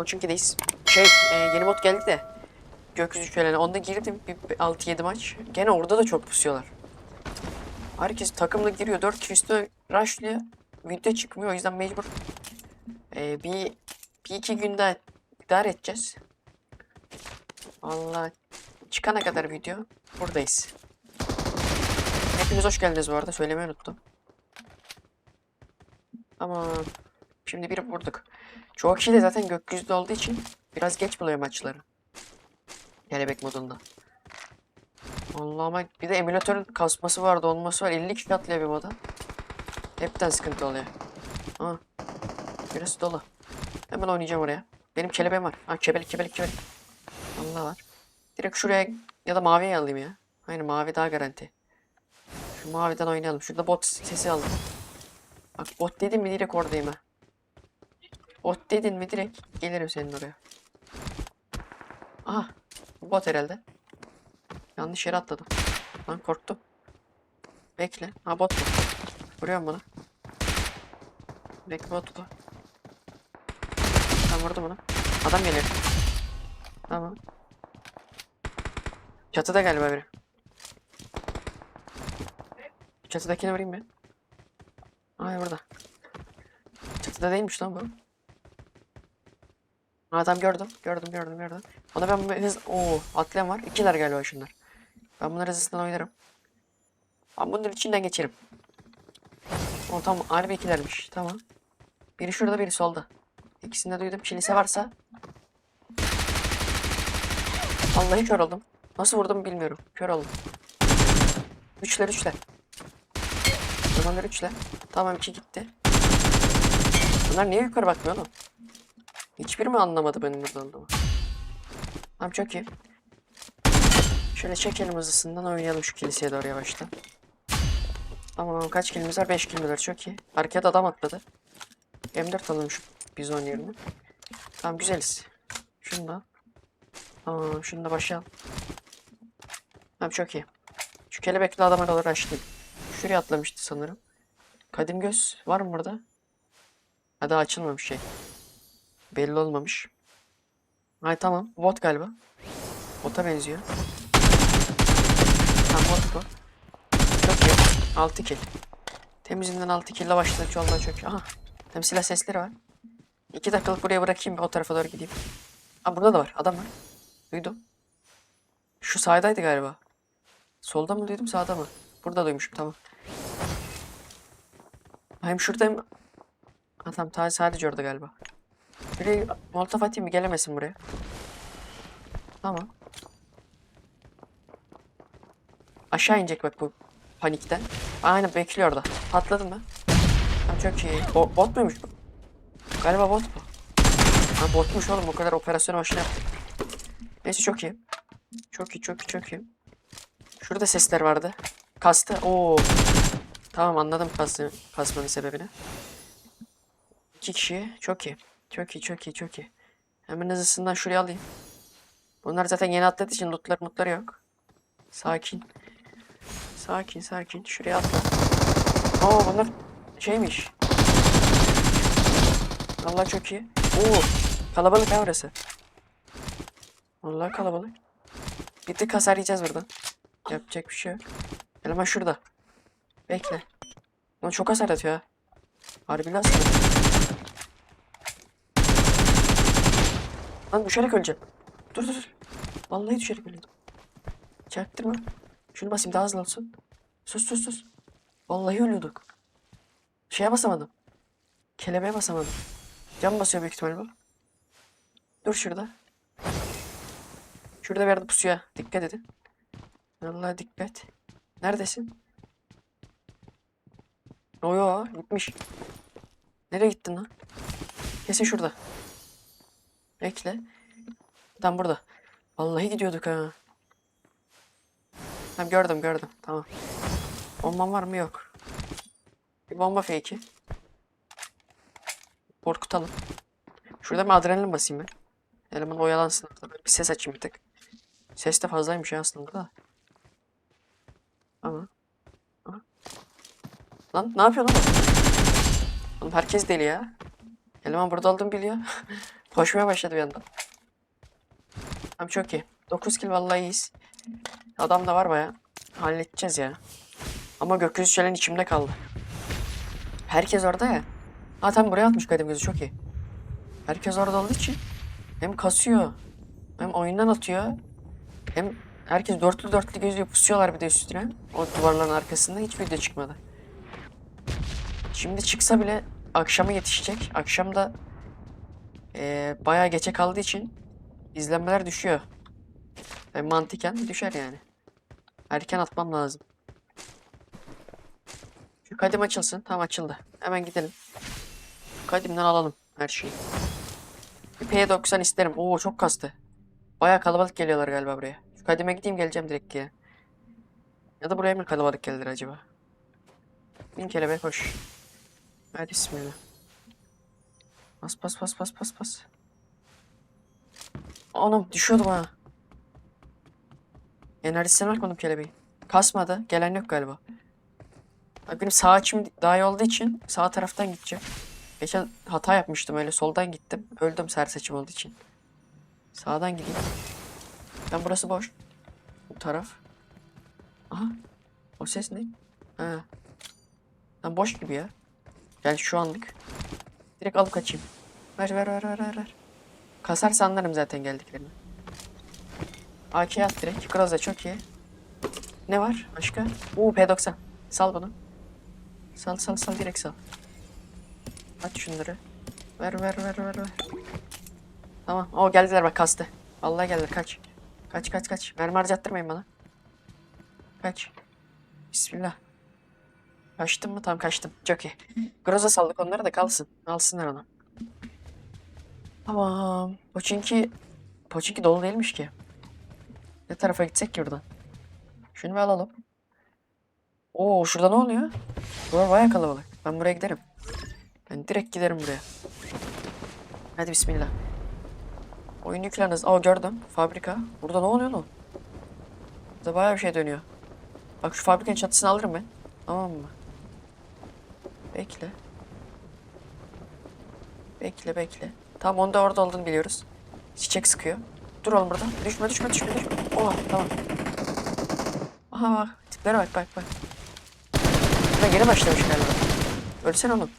Koçinki'deyiz. Şey e, yeni mod geldi de. Gökyüzü şöleni. Onda girdim bir 6-7 maç. Gene orada da çok pusuyorlar. Herkes takımla giriyor. 4 kişi üstüne rushlıyor. Video çıkmıyor. O yüzden mecbur e, bir, bir iki günde idare edeceğiz. Vallahi çıkana kadar video buradayız. Hepiniz hoş geldiniz bu arada. Söylemeyi unuttum. Ama şimdi bir vurduk. Çoğu kişi de zaten gökyüzünde olduğu için biraz geç buluyor maçları. Kelebek modunda. Allah ama bir de emülatörün kasması vardı olması var. 50 kişi atlıyor bir moda. Hepten sıkıntı oluyor. Ha. Birisi dolu. Hemen oynayacağım oraya. Benim kelebeğim var. Ha kebelik kebelik kebelik. Allah var. Direkt şuraya ya da maviye alayım ya. Aynen mavi daha garanti. Şu maviden oynayalım. Şurada bot sesi aldım. Bak bot dedin mi direkt oradayım ha. Bot dedin mi direkt gelirim senin oraya. Aha. Bot herhalde. Yanlış yere atladım. Lan korktum. Bekle. Ha bot bu. Vuruyorum bunu. Bekle bot bu. Ben vurdum bunu. Adam geliyor. Tamam. Çatıda galiba biri. Çatıdakine vurayım ben. Ay burada. Çatıda değilmiş lan bu. Adam gördüm. Gördüm gördüm gördüm. Ona ben bir hız... Oo atlayan var. İkiler galiba şunlar. Ben bunları hızlısından oynarım. Ben bunların içinden geçerim. O tamam harbi ikilermiş. Tamam. Biri şurada biri solda. İkisini de duydum. Kilise varsa. Vallahi kör oldum. Nasıl vurdum bilmiyorum. Kör oldum. Üçler üçler. Zamanlar üçler. Tamam iki gitti. Bunlar niye yukarı bakmıyor oğlum? Hiçbiri mi anlamadı benim burada olduğumu? Tamam çok iyi. Şöyle çekelim hızlısından oynayalım şu kiliseye doğru yavaştan. Tamam kaç kilimiz var? 5 kilimiz var çok iyi. Arkaya da adam atladı. M4 alalım şu bizon yerine. Tamam güzeliz. Şunu da. Tamam şunu da başlayalım. Tamam çok iyi. Şu kelebekli adama kadar açtım. Şuraya atlamıştı sanırım. Kadim göz var mı burada? Ha açılmamış şey. Belli olmamış. Ay tamam. Bot galiba. Bota benziyor. Tamam bot bu. Çok iyi. 6 kill. Temizinden 6 kill başladık. Vallahi çok iyi. Aha. Hem silah sesleri var. 2 dakikalık buraya bırakayım. O tarafa doğru gideyim. Aa burada da var. Adam var. Duydum. Şu sağdaydı galiba. Solda mı duydum sağda mı? Burada duymuşum tamam. Hem şuradayım. Ha tamam ta- sadece orada galiba. Şuraya molotof atayım mı gelemesin buraya. Tamam. Aşağı inecek bak bu panikten. Aynen bekliyor orada. Patladı mı? Tamam çok iyi. Bo- bot muymuş bu? Galiba bot bu. Ha botmuş oğlum o kadar operasyonu başına yaptık. Neyse çok iyi. Çok iyi çok iyi çok iyi. Şurada sesler vardı. Kastı. Oo. Tamam anladım kastı, kasmanın sebebini. İki kişi. Çok iyi. Çok iyi çok iyi çok iyi. Hemen hızlısından şuraya alayım. Bunlar zaten yeni atladığı için lootlar mutları yok. Sakin. Sakin sakin. Şuraya atla. Oo bunlar şeymiş. Vallahi çok iyi. Oo kalabalık ha orası. Vallahi kalabalık. Bir tık hasar yiyeceğiz buradan. Yapacak bir şey yok. Eleman şurada. Bekle. Lan çok hasar atıyor ha. Harbi nasıl? Lan düşerek öleceğim. Dur dur dur. Vallahi düşerek ölüyordum. Çaktırma. Şunu basayım daha hızlı olsun. Sus sus sus. Vallahi ölüyorduk. Şeye basamadım. Kelebeğe basamadım. Cam basıyor büyük ihtimalle bu. Dur şurada. Şurada yerde pusuya. Dikkat edin. Vallahi dikkat. Neredesin? Oyo gitmiş. Nereye gittin lan? Kesin şurada. Bekle. Tam burada. Vallahi gidiyorduk ha. Tamam gördüm gördüm. Tamam. Bombam var mı? Yok. Bir bomba fake'i. Korkutalım. Şurada bir adrenalin basayım ben. Eleman oyalansın. bir ses açayım bir tık. Ses de fazlaymış aslında da. Ama. Ama. Lan ne yapıyor lan? Oğlum herkes deli ya. Eleman burada olduğumu biliyor. Koşmaya başladı bir yandan. Tamam çok iyi. 9 kill vallahi iyiyiz. Adam da var baya. Halledeceğiz ya. Ama gökyüzü şölen içimde kaldı. Herkes orada ya. Ha tam buraya atmış kadim gözü çok iyi. Herkes orada olduğu için hem kasıyor hem oyundan atıyor hem herkes dörtlü dörtlü gözüyor pusuyorlar bir de üstüne. O duvarların arkasında hiç video çıkmadı. Şimdi çıksa bile akşama yetişecek. Akşam da eee bayağı geçe kaldığı için izlenmeler düşüyor. Yani mantıken düşer yani. Erken atmam lazım. Şu kadim açılsın. Tamam açıldı. Hemen gidelim. Kadimden alalım her şeyi. Bir P90 isterim. Oo çok kastı. Bayağı kalabalık geliyorlar galiba buraya. Şu kadime gideyim geleceğim direkt ya. Ya da buraya mı kalabalık geldiler acaba? Bin kelebeğe koş. Hadi bismillah. Bas bas bas bas bas bas. Anam düşüyordum ha. Enerjisini bakmadım kelebeği. Kasmadı. Gelen yok galiba. Bak benim sağ açım daha iyi olduğu için sağ taraftan gideceğim. Geçen hata yapmıştım öyle soldan gittim. Öldüm sert seçim olduğu için. Sağdan gideyim. Ben burası boş. Bu taraf. Aha. O ses ne? Ha. Lan boş gibi ya. Yani şu anlık. Direkt alıp kaçayım. Ver ver ver ver ver. Kasarsa anlarım zaten geldiklerini. AK at direkt. Groza çok iyi. Ne var başka? Oo P90. Sal bunu. Sal sal sal direkt sal. Aç şunları. Ver ver ver ver ver. Tamam. O geldiler bak kastı. Vallahi geldiler kaç. Kaç kaç kaç. Mermi harcattırmayın bana. Kaç. Bismillah. Kaçtım mı? Tamam kaçtım. Çok iyi. Groza saldık onları da kalsın. Alsınlar onu. Tamam. Poçinki... Poçinki dolu değilmiş ki. Ne tarafa gitsek ki buradan? Şunu bir alalım. Oo şurada ne oluyor? Buralar bayağı kalabalık. Ben buraya giderim. Ben direkt giderim buraya. Hadi bismillah. Oyun yükleniriz. Aa gördüm. Fabrika. Burada ne oluyor lan? Burada bayağı bir şey dönüyor. Bak şu fabrikanın çatısını alırım ben. Tamam mı? Bekle. Bekle bekle. Tamam onda orada olduğunu biliyoruz. Çiçek sıkıyor. Dur oğlum burada. Düşme düşme düşme düşme. Oha tamam. Aha bak. Tiplere bak bak bak. Buna yeni başlamış galiba. Ölsene oğlum.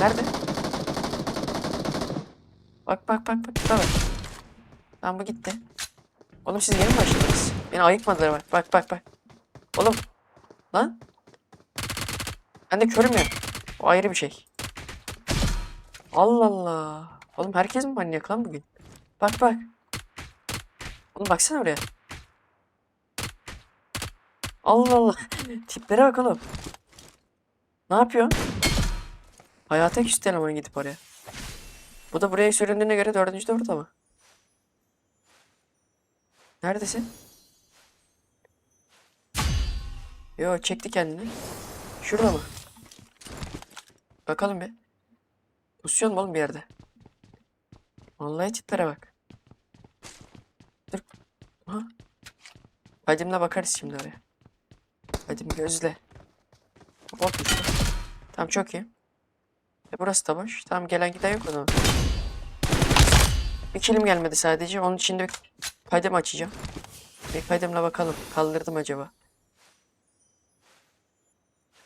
Nerede? Bak bak bak bak. Tabii. Tamam bu gitti. Oğlum siz yeni mi başladınız? Beni ayıkmadılar bak. Bak bak bak. Oğlum. Lan. Ben de körüm ya. O ayrı bir şey. Allah Allah. Oğlum herkes mi manyak lan bugün? Bak bak. Oğlum baksana oraya. Allah Allah. Tiplere bak oğlum. Ne yapıyorsun? Hayata küstü eleman gidip oraya. Bu da buraya süründüğüne göre dördüncü de burada mı? Neredesin? Yo çekti kendini. Şurada mı? Bakalım bir. Pusuyor mu oğlum bir yerde? Vallahi tiplere bak. Dur. Aha. Kadimle bakarız şimdi oraya. Kadim gözle. Hop işte. Tamam çok iyi. E burası da boş. Tamam gelen giden yok o zaman. Bir kilim gelmedi sadece. Onun için de kaydem açacağım. Bir kaydemle bakalım. Kaldırdım acaba.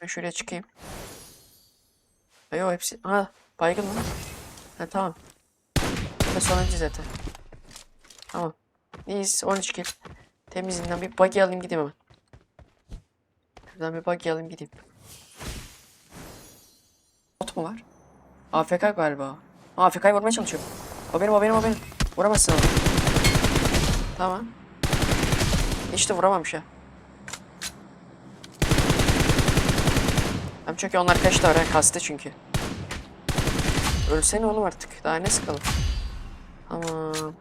Ben şuraya çıkayım. Ayo hepsi... Ha baygın mı? Ha tamam. Da sonuncu zaten. Tamam. İyiyiz 13 kill. Temizinden bir buggy alayım gideyim hemen. Şuradan bir buggy alayım gideyim. Bot mu var? AFK galiba. AFK'yı vurmaya çalışıyor. O benim o benim o benim. Vuramazsın onu. Tamam. Hiç de vuramamış ha. Çünkü onlar kaç tane kastı çünkü. Ölsene oğlum artık. Daha ne sıkalım. Tamam.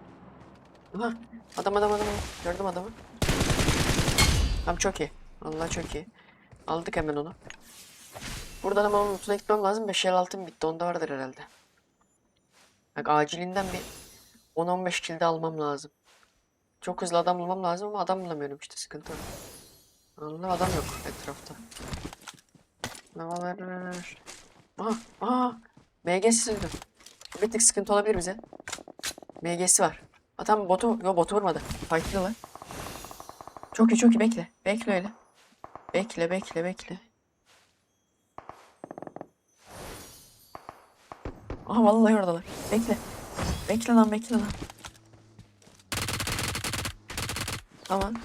Aha. Adam adam adam. Gördüm adamı. Tamam çok iyi. Allah çok iyi. Aldık hemen onu. Buradan ama onun notuna gitmem lazım. 5 el altın bitti. Onda vardır herhalde. Bak acilinden bir 10-15 kilde almam lazım. Çok hızlı adam bulmam lazım ama adam bulamıyorum işte sıkıntı. o. Allah adam yok etrafta. Ne var? Aha, aha. MG sildim. Bir tık sıkıntı olabilir bize. MG'si var. Adam botu, yo botu vurmadı. Fightlıyorlar. Çok iyi çok iyi bekle. Bekle öyle. Bekle bekle bekle. Aha vallahi oradalar. Bekle. Bekle lan bekle lan. Aman.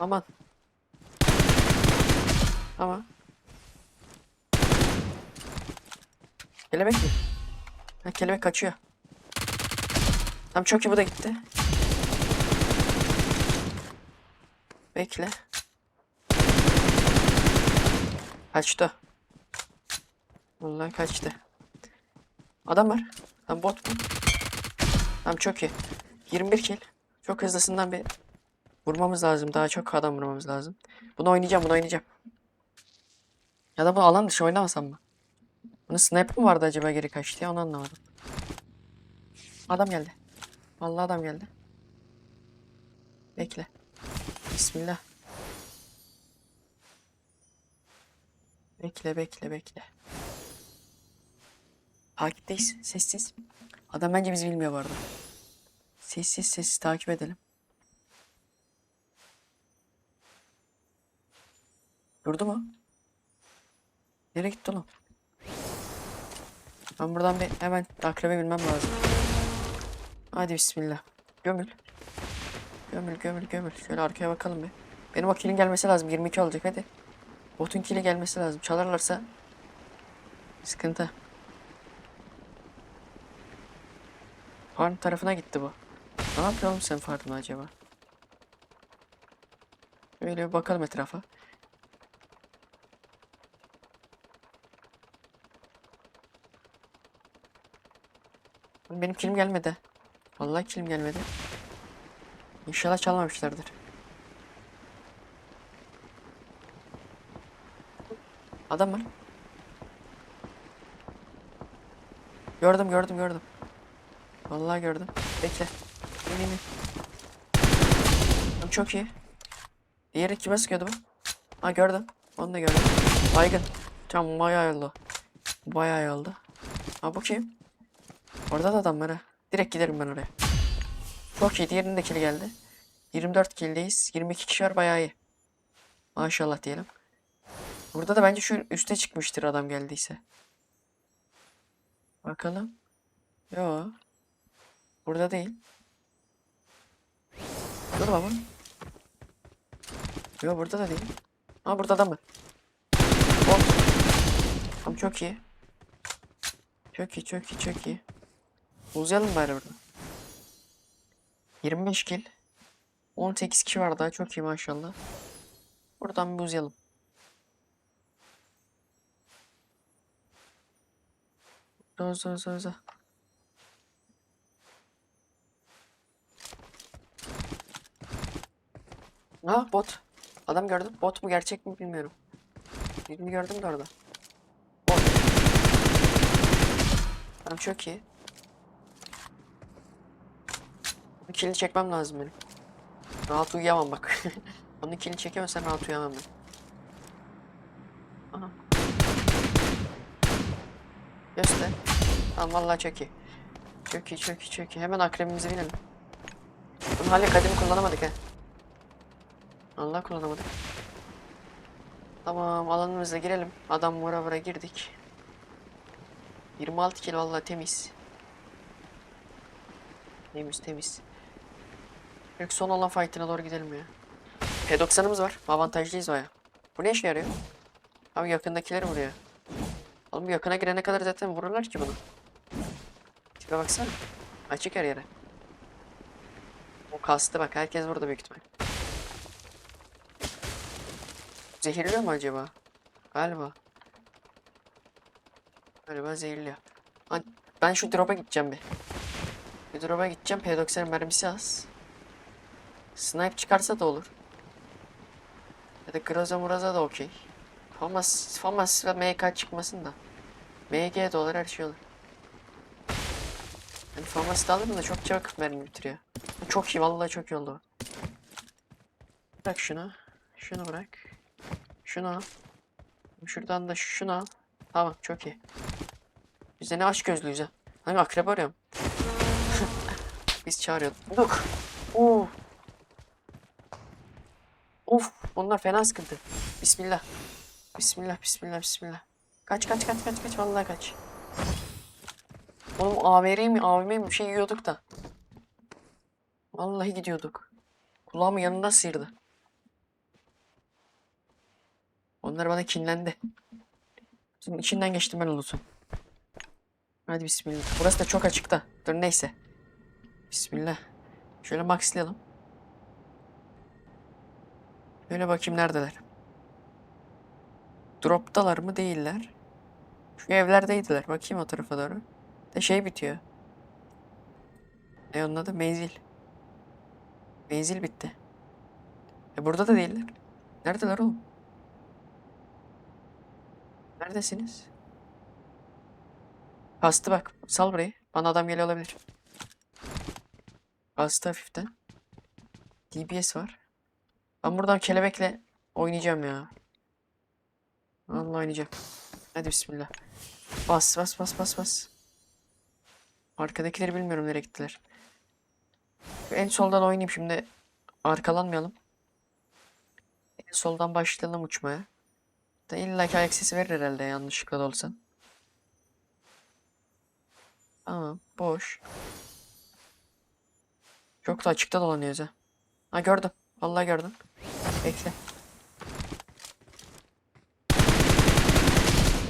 Aman. Aman. Kelebek mi? Ha, kelebek kaçıyor. Tamam çok iyi bu da gitti. Bekle. Kaçtı. Vallahi kaçtı. Adam var. Tam bot mu? Tamam çok iyi. 21 kill. Çok hızlısından bir vurmamız lazım. Daha çok adam vurmamız lazım. Bunu oynayacağım, bunu oynayacağım. Ya da bu alan dışı oynamasam mı? Bunun sniper mı vardı acaba geri kaçtı ya onu anlamadım. Adam geldi. Vallahi adam geldi. Bekle. Bismillah. Bekle bekle bekle. Takipteyiz. Sessiz. Adam bence bizi bilmiyor bu arada. Sessiz sessiz takip edelim. Durdu mu? Nereye gitti oğlum? Ben buradan bir hemen akrebe bilmem lazım. Hadi bismillah. Gömül. Gömül gömül gömül. Şöyle arkaya bakalım bir. Benim o kill'in gelmesi lazım. 22 olacak hadi. Botun kill'i gelmesi lazım. Çalarlarsa sıkıntı. Farm tarafına gitti bu. Ne yapıyor oğlum sen farmda acaba? Böyle bir bakalım etrafa. Benim kilim gelmedi. Vallahi kilim gelmedi. İnşallah çalmamışlardır. Adam var. Gördüm gördüm gördüm. Vallahi gördüm. Bekle. İn in in. Çok iyi. Diğeri kime sıkıyordu bu? Ha gördüm. Onu da gördüm. Baygın. Tamam bayağı oldu. Bayağı oldu. Ha bu kim? Orada da adam var ha. Direkt giderim ben oraya. Çok iyi. Diğerinin de kill geldi. 24 kill'deyiz. 22 kişi var bayağı iyi. Maşallah diyelim. Burada da bence şu üste çıkmıştır adam geldiyse. Bakalım. Yo. Burada değil. Dur baba. Yo burada da değil. Ha burada adam var. Hop. Tamam çok iyi. Çok iyi çok iyi çok iyi. Uzayalım bari burada. 25 kill. 18 kişi var daha çok iyi maşallah. Buradan bir uzayalım. Uza uza uza. Ha bot. Adam gördüm. Bot mu gerçek mi bilmiyorum. Birini gördüm de orada. Bot. Tamam çok iyi. Bu kilini çekmem lazım benim. Rahat uyuyamam bak. Onun kilini çekemezsem rahat uyuyamam ben. Aha. Göster. Tamam vallahi çok iyi. Çok iyi çok iyi çok iyi. Hemen akrebimize binelim. Bunu hala kademi kullanamadık ha. Allah kullanamadık. Tamam alanımıza girelim. Adam vura vura girdik. 26 kilo vallahi temiz. Temiz temiz. İlk son olan fight'ine doğru gidelim ya. P90'ımız var. Avantajlıyız baya. Bu ne işe yarıyor? Abi yakındakileri vuruyor. Oğlum yakına girene kadar zaten vururlar ki bunu. Tipe baksana. Açık her yere. O kastı bak herkes burada büyük ihtimal. Zehirliyor mu acaba? Galiba. Galiba zehirliyor. Ben şu drop'a gideceğim bir. Bir drop'a gideceğim. P90 mermisi az. Snipe çıkarsa da olur. Ya da Groza Muraza da okey. Famas, Famas ve MK çıkmasın da. MG de olur her şey olur. Yani Famas da alırım da çok çabuk mermi bitiriyor. Çok iyi vallahi çok iyi oldu. Bırak şunu. Şunu bırak. Şunu al. Şuradan da şunu al. Tamam çok iyi. Biz de ne aşk gözlüyüz ha. Hangi akrep arıyorum? Biz çağırıyorduk. Bulduk. Oo. Of bunlar fena sıkıntı. Bismillah. Bismillah bismillah bismillah. Kaç kaç kaç kaç kaç vallahi kaç. Oğlum AVR mi AVM mi bir şey yiyorduk da. Vallahi gidiyorduk. Kulağımı yanında sıyırdı. Onlar bana kinlendi. Şimdi içinden geçtim ben Ulut'un. Hadi bismillah. Burası da çok açıkta. Dur neyse. Bismillah. Şöyle maxlayalım. Şöyle bakayım neredeler. Droptalar mı değiller. Şu evlerdeydiler. Bakayım o tarafa doğru. De şey bitiyor. Ne onun adı? Menzil. Menzil bitti. E burada da değiller. Neredeler oğlum? Neredesiniz? Bastı bak. Sal burayı. Bana adam geliyor olabilir. Bastı hafiften. DBS var. Ben buradan kelebekle oynayacağım ya. Vallahi oynayacağım. Hadi bismillah. Bas bas bas bas bas. Arkadakileri bilmiyorum nereye gittiler. En soldan oynayayım şimdi. Arkalanmayalım. En soldan başlayalım uçmaya. Da illa ki ayak sesi verir herhalde yanlışlıkla da olsa. Tamam boş. Çok da açıkta dolanıyoruz ha. Ha gördüm. Vallahi gördüm. Bekle.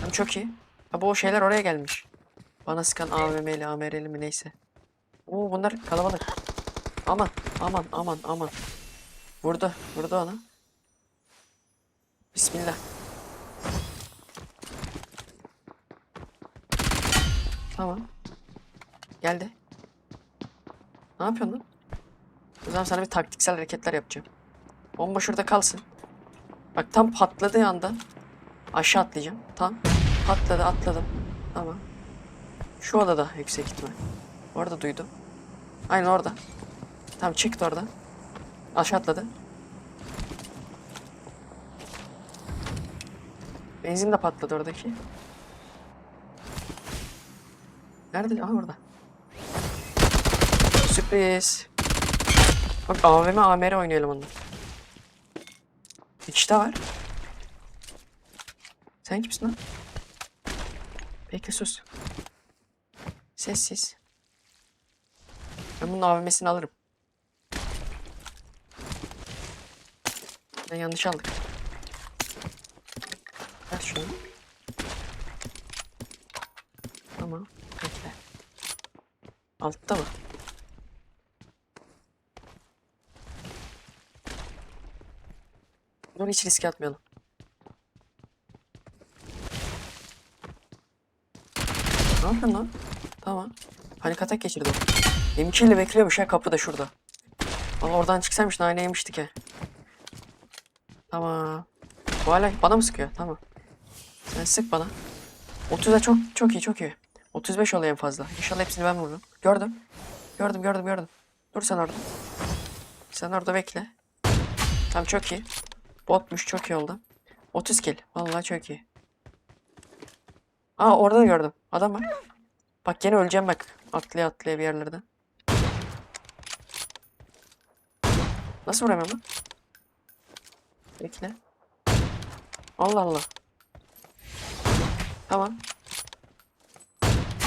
Tamam, çok iyi. Ha bu şeyler oraya gelmiş. Bana sıkan AVM'li, AMR'li mi neyse. Oo bunlar kalabalık. Aman, aman, aman, aman. Vurdu, vurdu ona. Bismillah. Tamam. Geldi. Ne yapıyorsun lan? O zaman sana bir taktiksel hareketler yapacağım. Bomba şurada kalsın. Bak tam patladığı anda aşağı atlayacağım. Tam patladı atladım. Tamam. Şu odada yüksek ihtimal. Orada duydum. Aynen orada. Tamam çıktı oradan. Aşağı atladı. Benzin de patladı oradaki. Nerede? Aha orada. Sürpriz. Bak AVM AMR oynayalım onu. İkişte var. Sen kimsin lan? Bekle sus. Sessiz. Ben bunun AVM'sini alırım. Ben yanlış aldık. Ver şunu. Tamam. Bekle. Altta mı? Bunu hiç riske atmayalım. Ne yapıyorsun lan? Tamam. Panik atak geçirdi o. M2 ile bekliyormuş ha kapıda şurada. Ama oradan çıksaymış nane yemiştik he. Tamam. Bu hala bana mı sıkıyor? Tamam. Sen sık bana. 30'a çok çok iyi çok iyi. 35 oluyor en fazla. İnşallah hepsini ben vururum. Gördüm. Gördüm gördüm gördüm. Dur sen orada. Sen orada bekle. Tamam çok iyi. Botmuş çok iyi oldu. 30 kill. Vallahi çok iyi. Aa orada da gördüm. Adam var. Bak gene öleceğim bak. Atlaya atlaya bir yerlerden. Nasıl vuramıyorum lan? Bekle. Allah Allah. Tamam.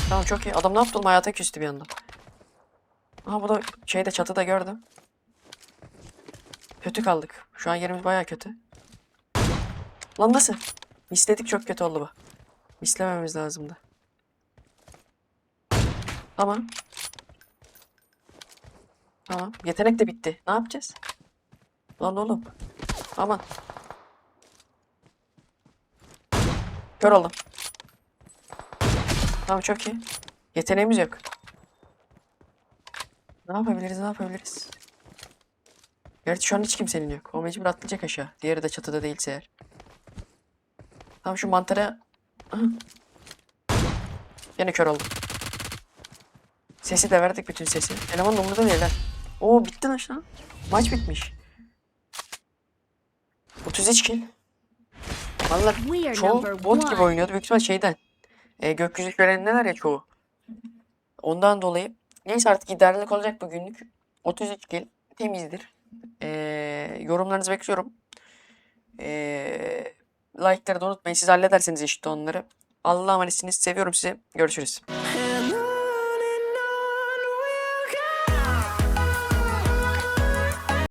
Tamam çok iyi. Adam ne yaptı? Hayata küstü bir anda. Aha bu da şeyde çatıda gördüm. Kötü kaldık. Şu an yerimiz baya kötü. Lan nasıl? Misledik çok kötü oldu bu. Mislememiz lazımdı. Tamam. Tamam. Yetenek de bitti. Ne yapacağız? Lan oğlum. Aman. Kör oldum. Tamam çok iyi. Yeteneğimiz yok. Ne yapabiliriz ne yapabiliriz? Gerçi şu an hiç kimsenin yok. O mecbur atlayacak aşağı. Diğeri de çatıda değilse eğer. Tamam şu mantara... Yine kör oldum. Sesi de verdik bütün sesi. Eleman umurda değil ha. Oo bitti lan şu an. Maç bitmiş. 33 kill. Valla çoğu bot gibi oynuyordu. Büyük ihtimal şeyden. E, gökyüzü şölenler ya çoğu. Ondan dolayı. Neyse artık idarelik olacak bugünlük. 33 kill. Temizdir. E, yorumlarınızı bekliyorum. E, like'ları da unutmayın. Siz hallederseniz işte onları. Allah'a emanetsiniz. Seviyorum sizi. Görüşürüz.